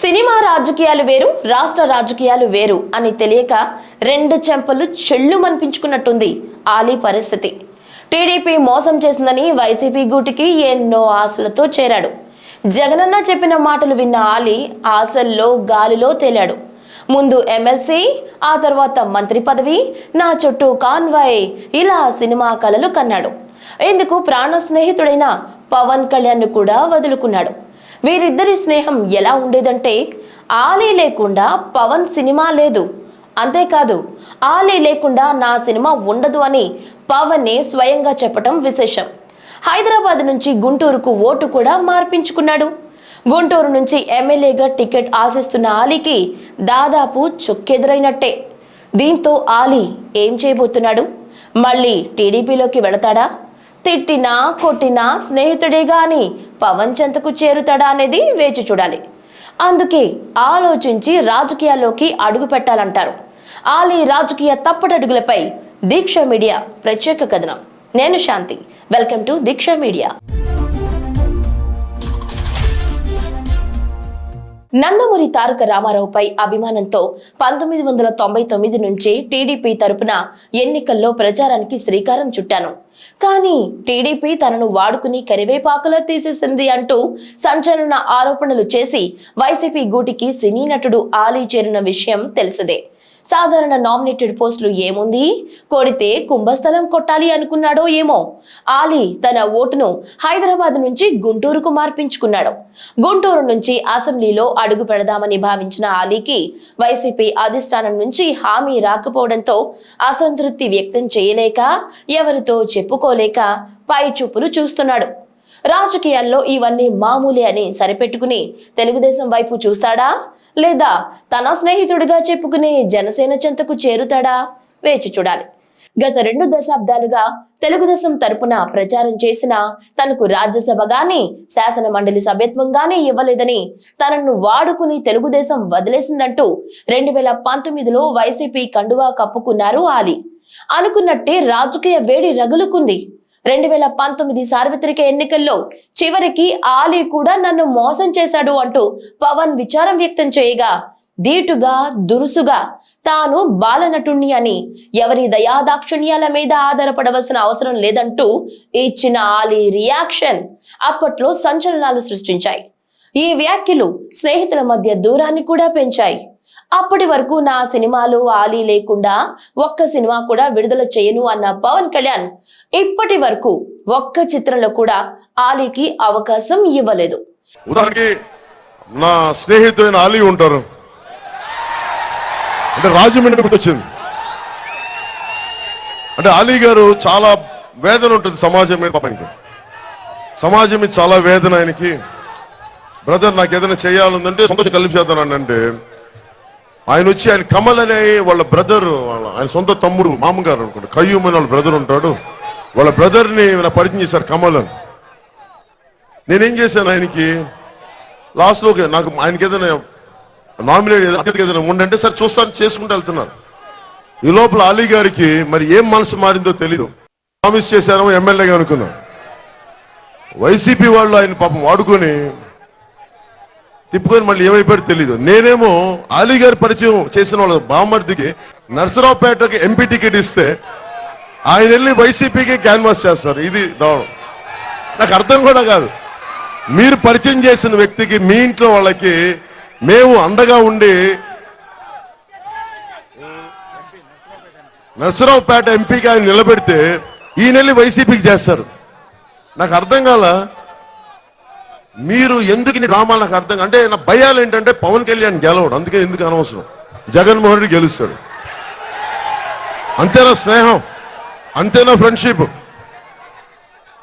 Cinema రాజకీయాలు వేరు రాష్ట్ర రాజకీయాలు వేరు అని తెలియక రెండు చెంపలు చెళ్ళు మనిపించుకున్నట్టుంది ఆలీ పరిస్థితి. టీడీపీ మోసం చేసిందని వైసీపీ గూటికి ఎన్నో ఆశలతో చేరాడు. జగనన్న చెప్పిన మాటలు విన్న ఆలీ ఆశల్లో గాలిలో తేలాడు. ముందు ఎమ్మెల్సీ ఆ తర్వాత మంత్రి పదవి నా చుట్టూ కాన్వాయ్ ఇలా సినిమా కళలు కన్నాడు. ఇందుకు ప్రాణ స్నేహితుడైన పవన్ కళ్యాణ్ కూడా వదులుకున్నాడు. వీరిద్దరి స్నేహం ఎలా ఉండేదంటే ఆలీ లేకుండా పవన్ సినిమా లేదు. అంతేకాదు ఆలీ లేకుండా నా సినిమా ఉండదు అని పవన్నే స్వయంగా చెప్పటం విశేషం. హైదరాబాద్ నుంచి గుంటూరుకు ఓటు కూడా మార్పించుకున్నాడు. గుంటూరు నుంచి ఎమ్మెల్యేగా టికెట్ ఆశిస్తున్న ఆలీకి దాదాపు చుక్కెదురైనట్టే. దీంతో ఆలీ ఏం చేయబోతున్నాడు? మళ్ళీ టీడీపీలోకి వెళతాడా? తిట్టినా కొట్టినా స్నేహితుడే గాని పవన్ చెంతకు చేరుతాడా అనేది వేచి చూడాలి. అందుకే ఆలోచించి రాజకీయాల్లోకి అడుగు పెట్టాలంటారు. ఆలీ రాజకీయ తప్పటడుగులపై దీక్ష మీడియా ప్రత్యేక కథనం. నేను Shanti. Welcome to Deeksha media. Nandamuri Taraka రామారావుపై అభిమానంతో పంతొమ్మిది వందల తొంభై తొమ్మిది నుంచి టీడీపీ తరపున ఎన్నికల్లో ప్రచారానికి శ్రీకారం చుట్టాను. కానీ టీడీపీ తనను వాడుకుని కరివేపాకులా తీసేసింది అంటూ సంచలన ఆరోపణలు చేసి వైసీపీ గూటికి సినీ నటుడు ఆలీ చేరిన విషయం తెలిసిందే. సాధారణ నామినేటెడ్ పోస్టులు ఏముంది? కొడితే కుంభస్థలం కొట్టాలి అనుకున్నాడో ఏమో? ఆలీ తన ఓటును హైదరాబాద్ నుంచి గుంటూరుకు మార్పించుకున్నాడు. గుంటూరు నుంచి అసెంబ్లీలో అడుగు పెడదామని భావించిన ఆలీకి వైసీపీ అధిష్టానం నుంచి హామీ రాకపోవడంతో అసంతృప్తి వ్యక్తం చేయలేక ఎవరితో చెప్పుకోలేక పై చూపులు చూస్తున్నాడు. రాజకీయాల్లో ఇవన్నీ మామూలే అని సరిపెట్టుకుని తెలుగుదేశం వైపు చూస్తాడా? లేదా తన స్నేహితుడిగా చెప్పుకునే జనసేన చెంతకు చేరుతాడా? వేచి చూడాలి. గత రెండు దశాబ్దాలుగా తెలుగుదేశం తరపున ప్రచారం చేసిన తనకు రాజ్యసభ గాని శాసన మండలి సభ్యత్వం గాని ఇవ్వలేదని తనను వాడుకుని తెలుగుదేశం వదిలేసిందంటూ రెండు వేల పంతొమ్మిదిలో వైసీపీ కండువా కప్పుకున్నారు ఆలి. అనుకున్నట్టే రాజకీయ వేడి రగులుకుంది. రెండు వేల పంతొమ్మిది సార్వత్రిక ఎన్నికల్లో చివరికి ఆలీ కూడా నన్ను మోసం చేశాడు అంటూ పవన్ విచారం వ్యక్తం చేయగా ధీటుగా దురుసుగా తాను బాలనటుణ్ణి అని ఎవరి దయాదాక్షిణ్యాల మీద ఆధారపడవలసిన అవసరం లేదంటూ ఇచ్చిన ఆలీ రియాక్షన్ అప్పట్లో సంచలనాలు సృష్టించాయి. ఈ వ్యాఖ్యలు స్నేహితుల మధ్య దూరాన్ని కూడా పెంచాయి. అప్పటి వరకు నా సినిమాలు ఆలీ లేకుండా ఒక్క సినిమా కూడా విడుదల చేయను అన్న పవన్ కళ్యాణ్ ఇప్పటి వరకు ఒక్క చిత్రంలో కూడా ఆలీకి అవకాశం ఇవ్వలేదు. ఉదాహరణకి నా స్నేహితుడైన ఆలీ ఉంటారు. అంటే రాజమండ్రి గుర్తొచ్చింది. అంటే అలీ గారు చాలా వేదన ఉంటుంది సమాజం మీద పాపానికి సమాజం మీద చాలా వేదన ఆయనకి. బ్రదర్ నాకు ఏదైనా చేయాలందంటే సంతోషం కలిపి అంటే ఆయన వచ్చి ఆయన కమల్ అనే వాళ్ళ బ్రదర్ వాళ్ళ ఆయన సొంత తమ్ముడు మామగారు అనుకుంటా కయ్యూమ్ అని వాళ్ళ బ్రదర్ ఉంటాడు. వాళ్ళ బ్రదర్ని నా పరిచయం చేశారు కమల్ అని. నేనేం చేశాను ఆయనకి? లాస్ట్లో నాకు ఆయనకి ఏదైనా నామినేట్ ఏదైనా ఏదైనా ఉండంటే సరే చూస్తాను చేసుకుంటూ వెళ్తున్నారు. ఈ లోపల అలీ గారికి మరి ఏం మనసు మారిందో తెలీదు. ప్రామిస్ చేశారో ఎమ్మెల్యేగా అనుకున్నాం వైసీపీ వాళ్ళు ఆయన పాపం వాడుకొని తిప్పుకొని మళ్ళీ ఏమైపోయాడు తెలీదు. నేనేమో అలీగారి పరిచయం చేసిన వాళ్ళ బామ్మర్దికి నర్సరావుపేటకి ఎంపీ టికెట్ ఇస్తే ఆయన వెళ్ళి వైసీపీకి క్యాన్వాస్ చేస్తారు. ఇది దారుణం. నాకు అర్థం కూడా కాదు. మీరు పరిచయం చేసిన వ్యక్తికి మీ ఇంట్లో వాళ్ళకి మేము అండగా ఉండి నర్సరావుపేట ఎంపీకి ఆయన నిలబెడితే ఈ వెళ్ళి వైసీపీకి చేస్తారు. నాకు అర్థం కాల? మీరు ఎందుకు ఇన్ని డ్రామాలు నాకు అర్థం అంటే నా భయాలు ఏంటంటే పవన్ కళ్యాణ్ గెలవడు. అందుకే ఎందుకు అనవసరం? జగన్మోహన్ రెడ్డి గెలుస్తాడు. అంతేనా స్నేహం? అంతేనా ఫ్రెండ్షిప్?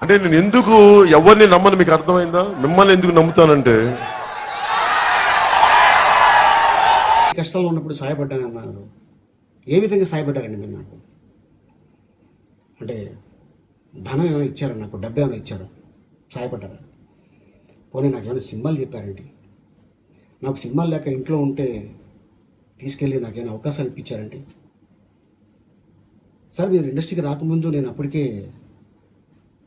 అంటే నేను ఎందుకు ఎవరిని నమ్మని మీకు అర్థమైందా? మిమ్మల్ని ఎందుకు నమ్ముతానంటే కష్టాల్లో ఉన్నప్పుడు సహాయపడ్డాను అన్నారు. ఏ విధంగా సహాయపడ్డారండి మీరు నాకు? అంటే ధనం ఏమైనా ఇచ్చారా నాకు? డబ్బు ఏమైనా ఇచ్చారా? సహాయపడ్డారా పోనీ నాకు ఏమైనా సినిమాలు చెప్పారండి నాకు సినిమాలు లేక ఇంట్లో ఉంటే తీసుకెళ్ళి నాకేమైనా అవకాశాలు ఇప్పించారండి సార్ మీరు ఇండస్ట్రీకి రాకముందు నేను అప్పటికే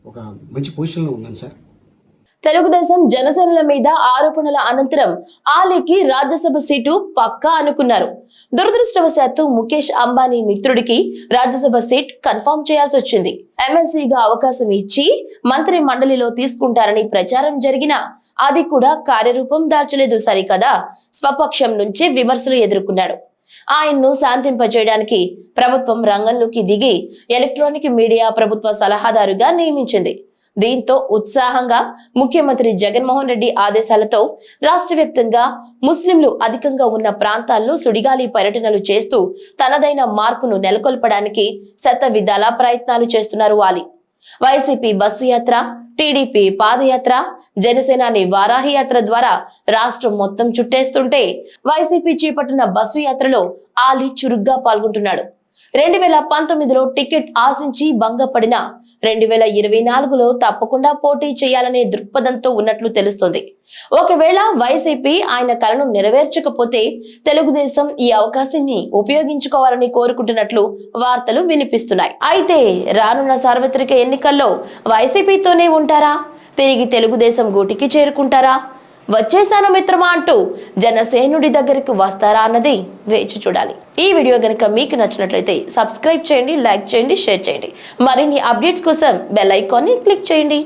ఒక మంచి పొజిషన్లో ఉన్నాను సార్. తెలుగుదేశం జనసేనల మీద ఆరోపణల అనంతరం ఆలీకి రాజ్యసభ సీటు పక్కా అనుకున్నారు. దురదృష్టవశాత్తు ముఖేష్ అంబానీ మిత్రుడికి రాజ్యసభ సీట్ కన్ఫర్మ్ చేయాల్సి వచ్చింది. ఎమ్మెల్సీగా అవకాశం ఇచ్చి మంత్రి మండలిలో తీసుకుంటారని ప్రచారం జరిగినా అది కూడా కార్యరూపం దాల్చలేదు. సరికదా? స్వపక్షం నుంచే విమర్శలు ఎదుర్కొన్నాడు. ఆయన్ను శాంతింపజేయడానికి ప్రభుత్వం రంగంలోకి దిగి ఎలక్ట్రానిక్ మీడియా ప్రభుత్వ సలహాదారుగా నియమించింది. దీంతో ఉత్సాహంగా ముఖ్యమంత్రి జగన్మోహన్ రెడ్డి ఆదేశాలతో రాష్ట్ర వ్యాప్తంగా ముస్లింలు అధికంగా ఉన్న ప్రాంతాల్లో సుడిగాలి పర్యటనలు చేస్తూ తనదైన మార్కును నెలకొల్పడానికి శత విధాల ప్రయత్నాలు చేస్తున్నారు వాలి. వైసీపీ బస్సు యాత్ర టీడీపీ పాదయాత్ర జనసేనాని వారాహి యాత్ర ద్వారా రాష్ట్రం మొత్తం చుట్టేస్తుంటే వైసీపీ చేపట్టిన బస్సు యాత్రలో ఆలీ చురుగ్గా పాల్గొంటున్నాడు. రెండు వేల పంతొమ్మిదిలో టికెట్ ఆశించి భంగపడిన రెండు వేల ఇరవై నాలుగులో తప్పకుండా పోటీ చేయాలనే దృక్పథంతో ఉన్నట్లు తెలుస్తోంది. ఒకవేళ వైసీపీ ఆయన కలను నెరవేర్చకపోతే తెలుగుదేశం ఈ అవకాశాన్ని ఉపయోగించుకోవాలని కోరుకుంటున్నట్లు వార్తలు వినిపిస్తున్నాయి. అయితే రానున్న సార్వత్రిక ఎన్నికల్లో వైసీపీతోనే ఉంటారా? తిరిగి తెలుగుదేశం గూటికి చేరుకుంటారా? వచ్చేసాను మిత్రమా అంటూ జనసేనుడి దగ్గరికి వస్తారా అన్నది వేచి చూడాలి. ఈ వీడియో గనుక మీకు నచ్చినట్లయితే సబ్స్క్రైబ్ చేయండి లైక్ చేయండి షేర్ చేయండి. మరిన్ని అప్డేట్స్ కోసం బెల్ ఐకాన్ని క్లిక్ చేయండి.